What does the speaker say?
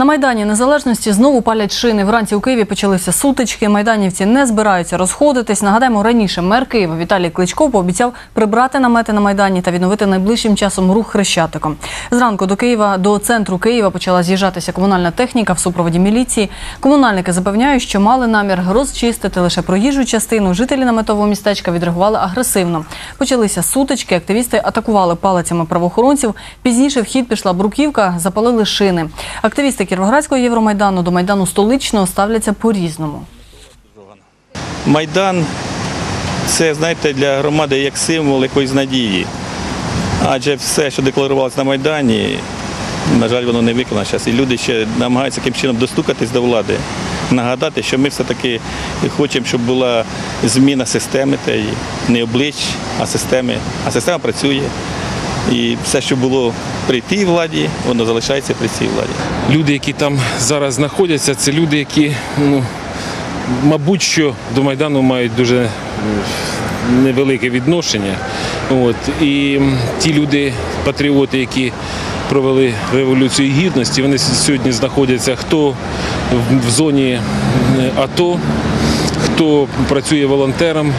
На Майдані Незалежності знову палять шини. Вранці у Києві почалися сутички. Майданівці не збираються розходитись. Нагадаємо, раніше мер Києва Віталій Кличко пообіцяв прибрати намети на Майдані та відновити найближчим часом рух хрещатиком. Зранку до Києва, до центру Києва почала з'їжджатися комунальна техніка в супроводі міліції. Комунальники запевняють, що мали намір розчистити лише проїжджу частину. Жителі наметового містечка відреагували агресивно. Почалися сутички, активісти атакували палицями правоохоронців. Пізніше в хід пішла бруківка, запалили шини. Активісти Кіровоградського Євромайдану до Майдану столичного ставляться по-різному. Майдан це, знаєте, для громади як символ якоїсь надії. Адже все, що декларувалося на Майдані, на жаль, воно не виконано зараз. І люди ще намагаються яким чином достукатись до влади, нагадати, що ми все-таки хочемо, щоб була зміна системи не облич, а системи. А система працює. І все, що було при тій владі, воно залишається при цій владі. Люди, які там зараз знаходяться, це люди, які, ну, мабуть, що до Майдану мають дуже е, невелике відношення. От. І ті люди, патріоти, які провели Революцію Гідності, вони сьогодні знаходяться хто в- зоні е, АТО, хто працює волонтером.